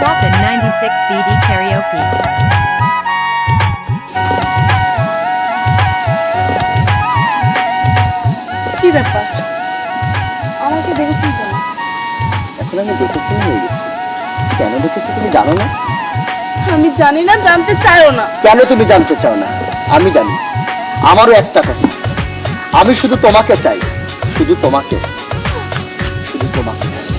Swap at 96 BD karaoke. কি ব্যাপার? আমাকে দেখেছেন কেন? এখন আমি দেখেছি হয়ে গেছি কেন দেখেছি তুমি জানো না? আমি জানি না জানতে চাইও না। কেন তুমি জানতে চাও না? আমি জানি। আমারও একটা কথা। আমি শুধু তোমাকে চাই। শুধু তোমাকে। শুধু তোমাকে।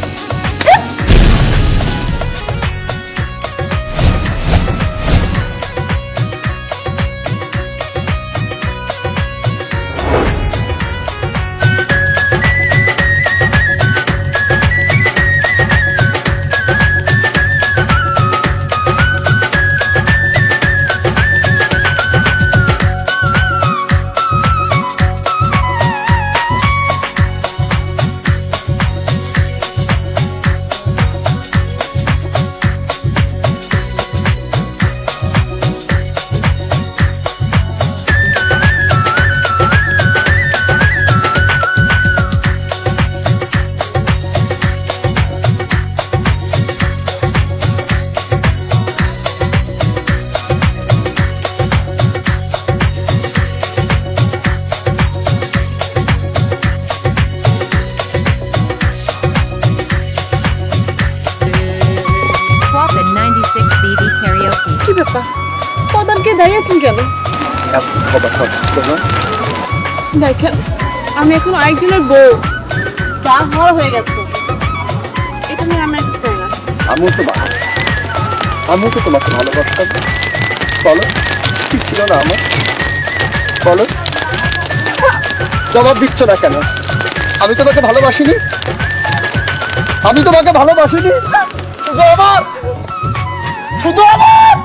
কি ব্যাপার? প্রধানকে দাঁড়িয়েছেন কেন? তোমার দেখেন আমি এখন আরেকজনের বউ। যা হওয়ার হয়ে গেছে। এটা নিয়ে আমি একটু চাই না। আমিও তো আমিও তো তোমাকে ভালোবাসতাম। বলো কি ছিল না আমার? বলো। জবাব দিচ্ছ না কেন? আমি তোমাকে ভালোবাসিনি। আমি তোমাকে ভালোবাসিনি। শুধু আমার! শুধু আমার!